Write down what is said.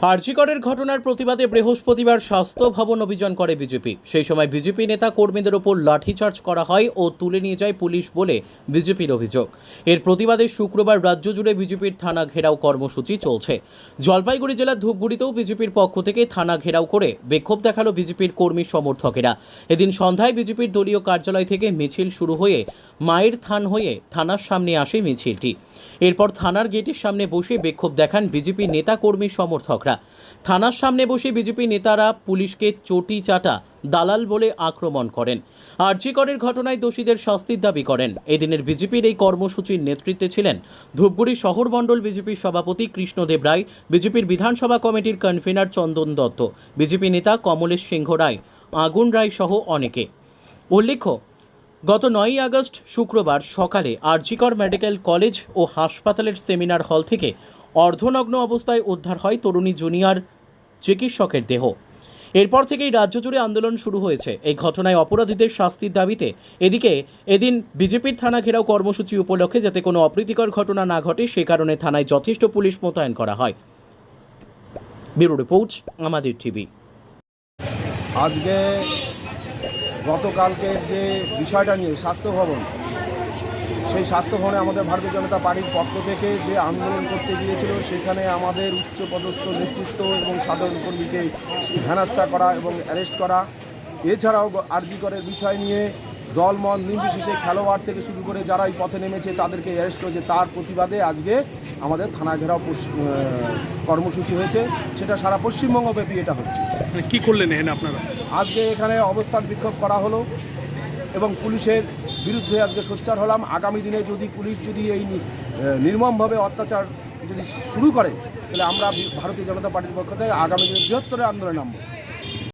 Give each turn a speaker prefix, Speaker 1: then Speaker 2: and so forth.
Speaker 1: আরজিকরের ঘটনার প্রতিবাদে বৃহস্পতিবার স্বাস্থ্য ভবন অভিযান করে বিজেপি। সেই সময় বিজেপি নেতা কর্মীদের ওপর লাঠিচার্জ করা হয় ও তুলে নিয়ে যায় পুলিশ বলে বিজেপির অভিযোগ। এর প্রতিবাদে শুক্রবার রাজ্য জুড়ে বিজেপির থানা ঘেরাও কর্মসূচি চলছে। জলপাইগুড়ি জেলার ধূপগুড়িতেও বিজেপির পক্ষ থেকে থানা ঘেরাও করে বিক্ষোভ দেখাল বিজেপির কর্মী সমর্থকেরা। এদিন সন্ধ্যায় বিজেপির দলীয় কার্যালয় থেকে মিছিল শুরু হয়ে মায়ের থান হয়ে থানার সামনে আসে মিছিলটি। এরপর থানার গেটের সামনে বসে বিক্ষোভ দেখান বিজেপি নেতা কর্মী সমর্থকরা থানার সামনে বসে বিজেপি নেতারা পুলিশকে চটি চাটা দালাল বলে আক্রমণ করেন। আরজিকরের ঘটনায় দোষীদের শাস্তির দাবি করেন। এদিনের বিজেপির এই কর্মসূচির নেতৃত্বে ছিলেন ধূপগুড়ি শহর মণ্ডল বিজেপির সভাপতি কৃষ্ণদেব রায়, বিজেপির বিধানসভা কমিটির কনভেনার চন্দন দত্ত, বিজেপি নেতা কমলেশ সিংহ রায়, আগুন রায় সহ অনেকে। উল্লেখ্য, গত নয়ই আগস্ট শুক্রবার সকালে আরজিকর মেডিকেল কলেজ ও হাসপাতালের সেমিনার হল থেকে অর্ধনগ্ন অবস্থায় উদ্ধার হয় তরুণী জুনিয়র চিকিৎসকের দেহ। এরপর থেকেই রাজ্য জুড়ে আন্দোলন শুরু হয়েছে। এই ঘটনায় অপরাধীদের শাস্তির দাবিতে এদিকে এদিন বিজেপির থানা ঘেরাও কর্মসূচি উপলক্ষে যাতে কোনো অপ্রীতিকর ঘটনা না ঘটে, সে কারণে থানায় যথেষ্ট পুলিশ মোতায়েন করা হয়। ব্যুরো রিপোর্ট, আমাদের টিভি।
Speaker 2: আজকে গতকালকের যে বিষয়টা নিয়ে স্বাস্থ্য ভবন সেই স্বাস্থ্য ভবনে আমাদের ভারতীয় জনতা পার্টির পক্ষ থেকে যে আন্দোলন করতে গিয়েছিল সেখানে আমাদের উচ্চপদস্থ নেতৃত্ব এবং সাধারণ কর্মীকে হেনাস্তা করা এবং অ্যারেস্ট করা। এছাড়াও আরজি করের বিষয় নিয়ে দলমল নির্বিশেষে খেলোয়াড় থেকে শুরু করে যারা এই পথে নেমেছে তাদেরকে অ্যারেস্ট করেছে। তার প্রতিবাদে আজকে আমাদের থানা ঘেরাও কর্মসূচি হয়েছে। সেটা সারা পশ্চিমবঙ্গব্যাপী এটা হচ্ছে।
Speaker 3: মানে কি করলেন এখানে আপনারা?
Speaker 2: আজকে এখানে অবস্থান বিক্ষোভ করা হলো। এবং পুলিশের বিরুদ্ধে আজকে সোচ্চার হলাম। আগামী দিনে যদি পুলিশ যদি এই নির্মমভাবে অত্যাচার যদি শুরু করে, তাহলে আমরা ভারতীয় জনতা পার্টির পক্ষ থেকে আগামী দিনে বৃহত্তর আন্দোলনে নামবো।